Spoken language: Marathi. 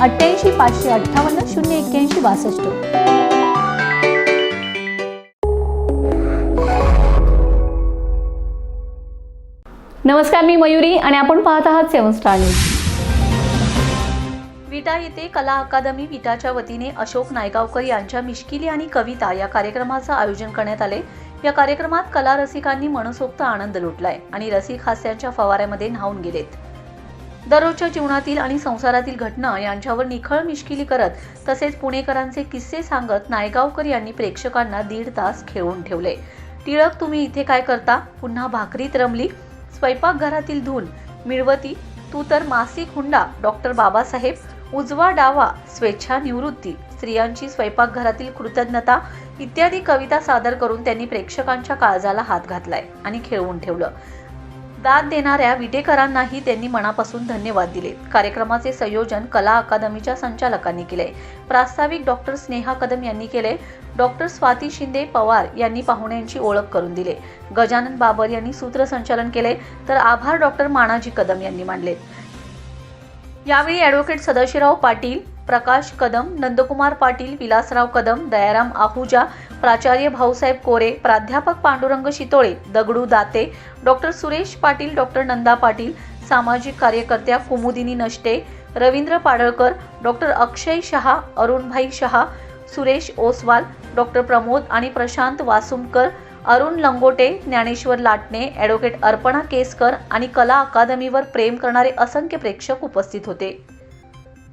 अठ्ठ्याऐंशी पाचशे अठ्ठावन्न शून्य एक्क्याऐंशी बासष्ट. नमस्कार मी मयुरी आणि आपण पाहत आहात सेवन स्टार न्यूज. विटा येथे कला अकादमी विटाच्या वतीने अशोक नायगावकर यांच्या मिश्किली आणि कविता या कार्यक्रमाचं आयोजन करण्यात आले. या कार्यक्रमात कला रसिकांनी मनसोक्त आनंद लुटलाय आणि रसिक हास्यांच्या फवाऱ्यामध्ये न्हावून गेलेत. दररोजच्या जीवनातील आणि संसारातील घटना यांच्यावर निखळ मिश्किली करत तसेच पुणेकरांचे किस्से सांगत नायगावकर यांनी प्रेक्षकांना दीड तास खेळून ठेवले. टिळक तुम्ही इथे काय करता? पुन्हा भाकरीत रमली? स्वयंपाकघरातील धून मिळवती? तू तर मासिक हुंडा डॉक्टर बाबासाहेब. उजवा डावा स्वेच्छा निवृत्ती. स्त्रियांची स्वयंपाकघरातील कृतज्ञता इत्यादी कविता सादर करून त्यांनी प्रेक्षकांच्या काळजाला हात घातलाय आणि खेळवून ठेवलं. दाद देणाऱ्या विटेकरांनाही त्यांनी मनापासून धन्यवाद दिले. कार्यक्रमाचे संयोजन कला अकादमीच्या संचालकांनी केले. प्रास्ताविक डॉक्टर स्नेहा कदम यांनी केले. डॉक्टर स्वाती शिंदे पवार यांनी पाहुण्यांची ओळख करून दिले. गजानन बाबर यांनी सूत्रसंचालन केले. तर आभार डॉक्टर मानाजी कदम यांनी मांडले यावेळी ॲडव्होकेट सदाशिवराव पाटील प्रकाश कदम नंदकुमार पाटील विलासराव कदम दयाराम आहुजा प्राचार्य भाऊसाहेब कोरे प्राध्यापक पांडुरंग शितोळे दगडू दाते डॉक्टर सुरेश पाटील डॉक्टर नंदा पाटील सामाजिक कार्यकर्त्या कुमुदिनी नष्टे रवींद्र पाडळकर डॉक्टर अक्षय शहा अरुणभाई शहा सुरेश ओसवाल डॉक्टर प्रमोद आणि प्रशांत वासुमकर अरुण लंगोटे ज्ञानेश्वर लाटणे ॲडव्होकेट अर्पणा केसकर आणि कला अकादमीवर प्रेम करणारे असंख्य प्रेक्षक उपस्थित होते.